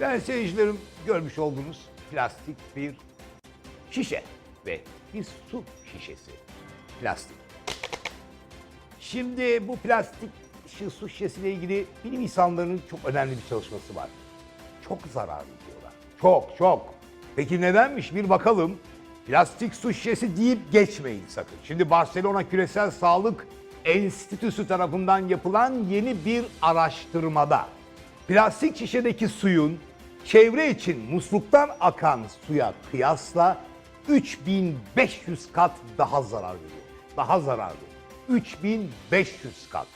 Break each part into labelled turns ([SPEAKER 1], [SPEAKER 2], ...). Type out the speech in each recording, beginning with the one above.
[SPEAKER 1] Değerli seyircilerim görmüş olduğunuz plastik bir şişe ve bir su şişesi. Plastik. Şimdi bu plastik şi- su şişesiyle ilgili bilim insanlarının çok önemli bir çalışması var. Çok zararlı diyorlar. Çok çok. Peki nedenmiş bir bakalım. Plastik su şişesi deyip geçmeyin sakın. Şimdi Barcelona Küresel Sağlık Enstitüsü tarafından yapılan yeni bir araştırmada plastik şişedeki suyun çevre için musluktan akan suya kıyasla 3500 kat daha zarar veriyor. Daha zararlı. 3500 kat.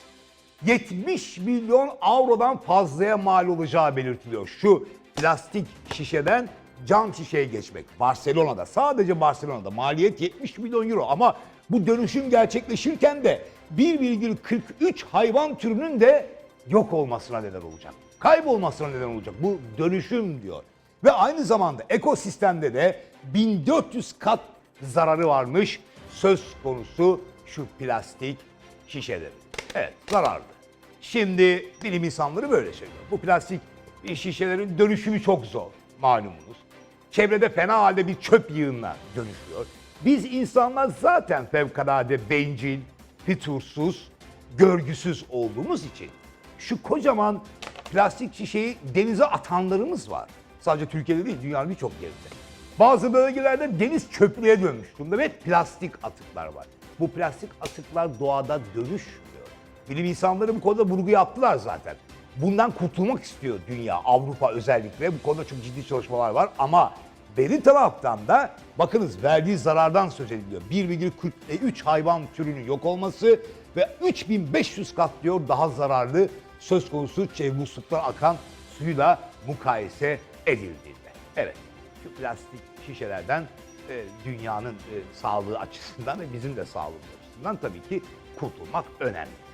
[SPEAKER 1] 70 milyon avrodan fazlaya mal olacağı belirtiliyor. Şu plastik şişeden cam şişeye geçmek. Barcelona'da sadece Barcelona'da maliyet 70 milyon euro ama bu dönüşüm gerçekleşirken de 1,43 hayvan türünün de yok olmasına neden olacak. Kaybolmasına neden olacak. Bu dönüşüm diyor. Ve aynı zamanda ekosistemde de 1400 kat zararı varmış söz konusu şu plastik şişelerin. Evet zararlı. Şimdi bilim insanları böyle söylüyor. Bu plastik şişelerin dönüşümü çok zor malumunuz. Çevrede fena halde bir çöp yığınına dönüşüyor. Biz insanlar zaten fevkalade bencil, fitursuz, görgüsüz olduğumuz için şu kocaman plastik şişeyi denize atanlarımız var. Sadece Türkiye'de değil, dünyanın birçok yerinde. Bazı bölgelerde deniz köprüye dönmüş durumda ve plastik atıklar var. Bu plastik atıklar doğada dönüşmüyor. Bilim insanları bu konuda vurgu yaptılar zaten. Bundan kurtulmak istiyor dünya, Avrupa özellikle. Bu konuda çok ciddi çalışmalar var ama beri taraftan da bakınız verdiği zarardan söz ediliyor. 1,43 hayvan türünün yok olması ve 3500 kat diyor daha zararlı söz konusu çevre musluktan akan suyla mukayese edildiğinde. Evet, şu plastik şişelerden e, dünyanın e, sağlığı açısından ve bizim de sağlığımız açısından tabii ki kurtulmak önemli.